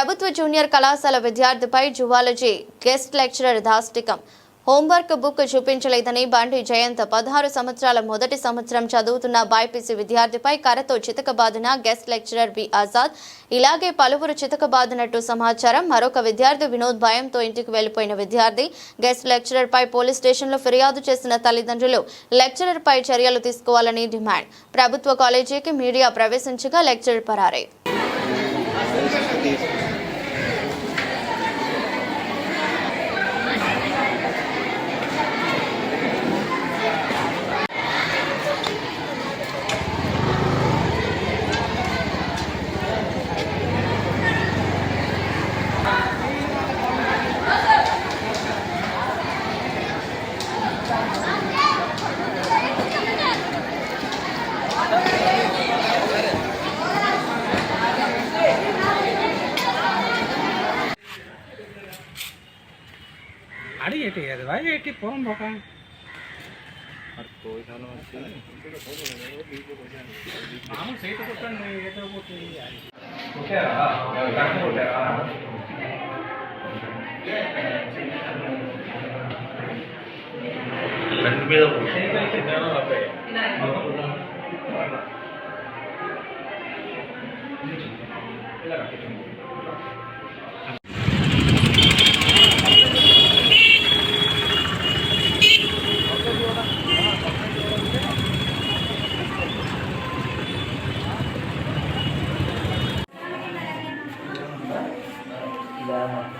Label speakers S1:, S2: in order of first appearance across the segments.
S1: ప్రభుత్వ జూనియర్ కళాశాల విద్యార్థిపై జువాలజీ గెస్ట్ లెక్చరర్ దాష్టికం. హోంవర్క్ బుక్ చూపించలేదని బండి జయంత్ పదహారు సంవత్సరాల మొదటి సంవత్సరం చదువుతున్న బైపీసీ విద్యార్థిపై కర్రతో చితకబాదిన గెస్ట్ లెక్చరర్ బి ఆజాద్. ఇలాగే పలువురు చితకబాదినట్టు సమాచారం. మరొక విద్యార్థి వినోద్ భయంతో ఇంటికి వెళ్ళిపోయిన విద్యార్థి గెస్ట్ లెక్చరర్ పై పోలీస్ స్టేషన్లో ఫిర్యాదు చేసిన తల్లిదండ్రులు లెక్చరర్ పై చర్యలు తీసుకోవాలని డిమాండ్. ప్రభుత్వ కాలేజీకి మీడియా ప్రవేశించగా లెక్చరర్ పరారే.
S2: అడి ఏటి అది వా ఏటి పోరం పోక మామూలు సైట్ కొట్టండి ఏదో కొట్టి కొట్టారా కరెక్ట్ కొట్టారా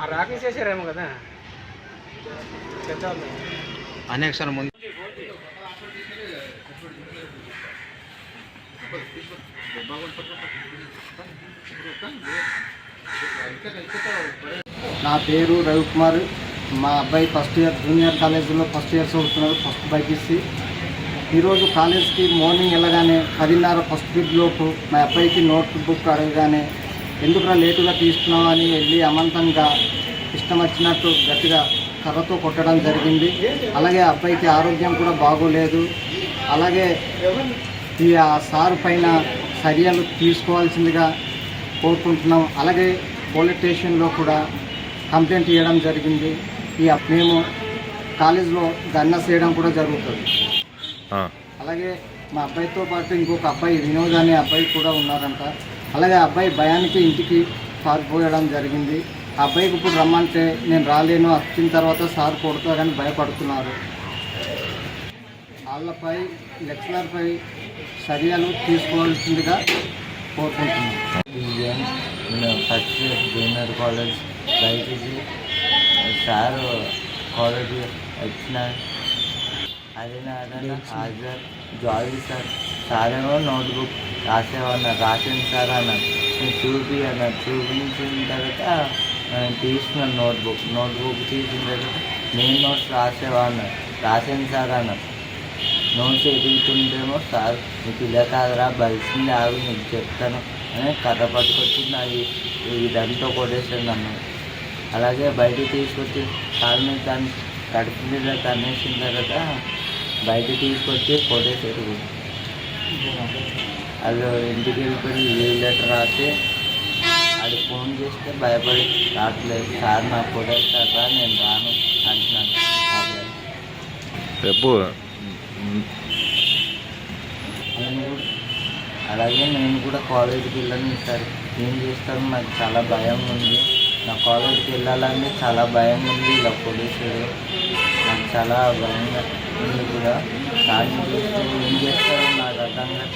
S2: ఆ చేశారేమో కదా.
S3: అనేక సార్లు ముందు
S4: నా పేరు రవికుమార్. మా అబ్బాయి ఫస్ట్ ఇయర్ జూనియర్ కాలేజీలో ఫస్ట్ ఇయర్ చదువుతున్నారు ఫస్ట్ బైపీసీ. ఈరోజు కాలేజ్కి మార్నింగ్ వెళ్ళగానే పదిన్నర ఫస్ట్ పీరియడ్ లోపు మా అబ్బాయికి నోట్ బుక్ అడగగానే ఎందుకురా లేటుగా తీసుకున్నావు అని వెళ్ళి అమంతంగా ఇష్టం వచ్చినట్టు గట్టిగా కర్రతో కొట్టడం జరిగింది. అలాగే అబ్బాయికి ఆరోగ్యం కూడా బాగోలేదు. అలాగే ఈ ఆ సారు పైన చర్యలు తీసుకోవాల్సిందిగా కోరుకుంటున్నాం. అలాగే పోలీస్ స్టేషన్లో కూడా కంప్లైంట్ ఇవ్వడం జరిగింది. ఈ మేము కాలేజీలో ధర్నా చేయడం కూడా జరుగుతుంది. అలాగే మా అబ్బాయితో పాటు ఇంకొక అబ్బాయి వినోద్ అనే అబ్బాయి కూడా ఉన్నారంట. అలాగే ఆ అబ్బాయి భయానికి ఇంటికి పారిపోయడం జరిగింది. ఆ అబ్బాయికి ఇప్పుడు రమ్మంటే నేను రాలేను వచ్చిన తర్వాత సార్ కొడతారని భయపడుతున్నారు. వాళ్ళపై లెక్చరర్పై చర్యలు తీసుకోవాల్సిందిగా కోరుకుంటున్నాను
S5: ఫస్ట్ జూనియర్ కాలేజ్ బయటికి సార్ కాలేజ్ వచ్చిన అది నాదన్న హాజర్. జాలీ సార్. సార్ ఏమో నోట్బుక్ రాసేవన్నా రాసింది సార్ అన్న నేను చూపి అన్న చూపించిన తర్వాత తీసుకున్నాను నోట్బుక్ నోట్బుక్ తీసిన తర్వాత నేను నోట్స్ రాసేవాడిని. రాసాను రాసింది సార్ అన్న నోట్స్ ఎదుగుతుంటేమో సార్ నీకు ఇలా కాదురా బలిసింది ఆగు నీకు చెప్తాను అని కర్ర పట్టుకొచ్చి నాది ఇదంతా కొట్టేసాను నన్ను అలాగే బయట తీసుకొచ్చి కాలు మీద దాన్ని కడుపు మీద తన్నేసిన తర్వాత బయట తీసుకొచ్చి కొట్టేసాడు వాళ్ళు ఇంటికి వెళ్ళిపోయి లీవ్ లెటర్ రాసి అది ఫోన్ చేస్తే భయపడి రావట్లేదు సార్ నాకు కొట్టేస్తారా నేను రాను అంటున్నాను.
S6: రేపు
S5: అలాగే నేను కూడా కాలేజీకి వెళ్ళను సార్ ఏం చేస్తాను నాకు చాలా భయం ఉంది. నా కాలేజీకి వెళ్ళాలంటే చాలా భయం ఉంది. ఇలా పోలీసులు నాకు చాలా భయంగా ఉంది కూడా. చూస్తే ఏం చేస్తారో tăng hết